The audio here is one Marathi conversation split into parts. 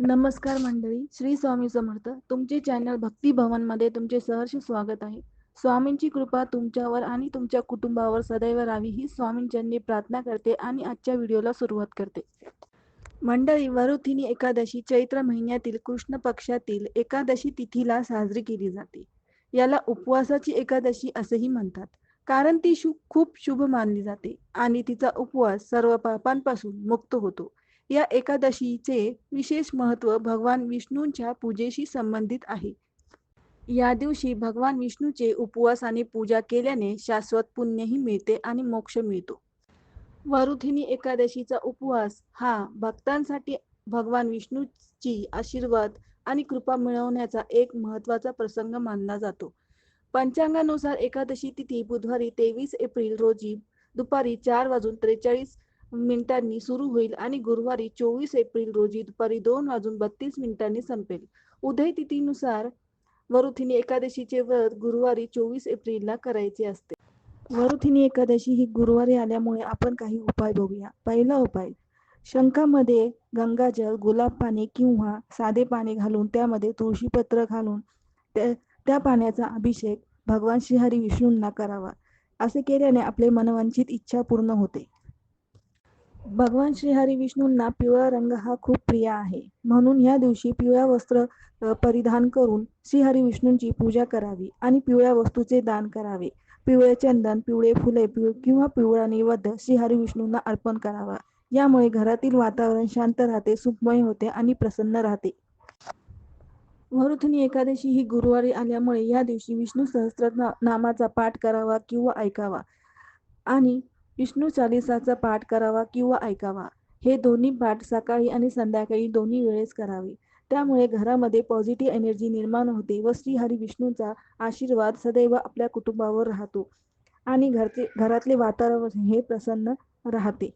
नमस्कार मंडळी श्री स्वामी समर्थ. तुमचे चॅनल भक्ती भवनमध्ये तुमचे सहर्ष स्वागत आहे. स्वामींची कृपा तुमच्यावर आणि तुमच्या कुटुंबावर सदैव राहावी ही स्वामींच्यांनी प्रार्थना करते आणि आजच्या व्हिडिओला सुरुवात करते. मंडळी वरुथिनी एकादशी चैत्र महिन्यातील कृष्ण पक्षातील एकादशी तिथीला साजरी केली जाते. याला उपवासाची एकादशी असेही म्हणतात. कारण ती शु खूप शुभ मानली जाते आणि तिचा उपवास सर्व पापांपासून मुक्त होतो. या एकादशीचे विशेष महत्त्व भगवान विष्णूंच्या पूजेशी संबंधित आहे. या दिवशी भगवान विष्णूचे उपवास आणि पूजा केल्याने शाश्वत पुण्यही मिळते आणि मोक्ष मिळतो. वरुथिनी एकादशीचा उपवास हा भक्तांसाठी भगवान विष्णूची आशीर्वाद आणि कृपा मिळवण्याचा एक महत्त्वाचा प्रसंग मानला जातो. पंचांगानुसार एकादशी तिथी बुधवारी तेवीस एप्रिल रोजी दुपारी चार वाजून त्रेचाळीस मिनिटांनी सुरू होईल आणि गुरुवारी चोवीस एप्रिल रोजी दुपारी दोन वाजून बत्तीस मिनिटांनी संपेल. उदय तिथीनुसार वरुथिनी एकादशीचे व्रत गुरुवारी चोवीस एप्रिलला करायचे असते. वरुथिनी एकादशी ही गुरुवारी आल्यामुळे आपण काही उपाय बघूया. पहिला उपाय शंखामध्ये गंगाजल गुलाब पाणी किंवा साधे पाणी घालून त्यामध्ये तुळशीपत्र घालून त्या पाण्याचा अभिषेक भगवान श्रीहरी विष्णूंना करावा. असे केल्याने आपले मनवांचित इच्छा पूर्ण होते. भगवान श्रीहरी विष्णूंना पिवळा रंग हा खूप प्रिय आहे. म्हणून या दिवशी पिवळ्या वस्त्र परिधान करून श्रीहरी विष्णूंची पूजा करावी आणि पिवळ्या वस्तूचे दान करावे. पिवळे चंदन पिवळे फुले पिवळे किंवा पिवळा नैवेद्य श्रीहरी विष्णूंना अर्पण करावा. यामुळे घरातील वातावरण शांत राहते सुखमय होते आणि प्रसन्न राहते. मरुथनी एकादशी ही गुरुवारी आल्यामुळे या दिवशी विष्णू सहस्त्र नामाचा पाठ करावा किंवा ऐकावा. आणि विष्णू चालिसाचा पाठ करावा किंवा ऐकावा. हे दोन्ही पाठ सकाळी आणि संध्याकाळी दोन्ही वेळेस करावे. त्यामुळे घरामध्ये पॉझिटिव्ह एनर्जी निर्माण होते व श्री हरी आशीर्वाद सदैव आपल्या कुटुंबावर राहतो आणि घरचे घरातले वातावरण हे प्रसन्न राहते.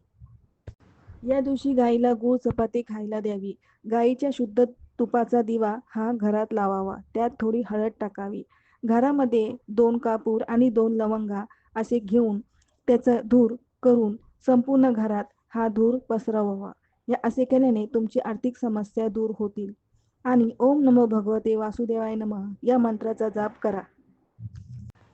या दिवशी गाईला गूळ चपाती खायला द्यावी. गाईच्या शुद्ध तुपाचा दिवा हा घरात लावावा. त्यात थोडी हळद टाकावी. घरामध्ये दोन कापूर आणि दोन लवंगा असे घेऊन त्याचा धूर करून संपूर्ण घरात हा धूर पसरवावा. या असे केल्याने तुमची आर्थिक समस्या दूर होतील. आणि ओम नमो भगवते वासुदेवाय नम या मंत्राचा जाप करा.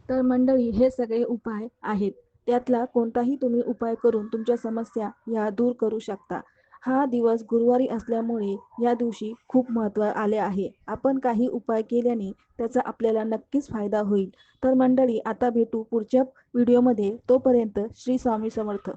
तर मंडळी हे सगळे उपाय आहेत. त्यातला कोणताही तुम्ही उपाय करून तुमच्या समस्या या दूर करू शकता. हा दिवस गुरुवारी असल्यामुळे या दिवशी खूप महत्त्व आले आहे. आपण काही उपाय केल्याने त्याचा आपल्याला नक्कीच फायदा होईल. तर मंडळी आता भेटू पुढच्या व्हिडिओमध्ये. तोपर्यंत श्री स्वामी समर्थ.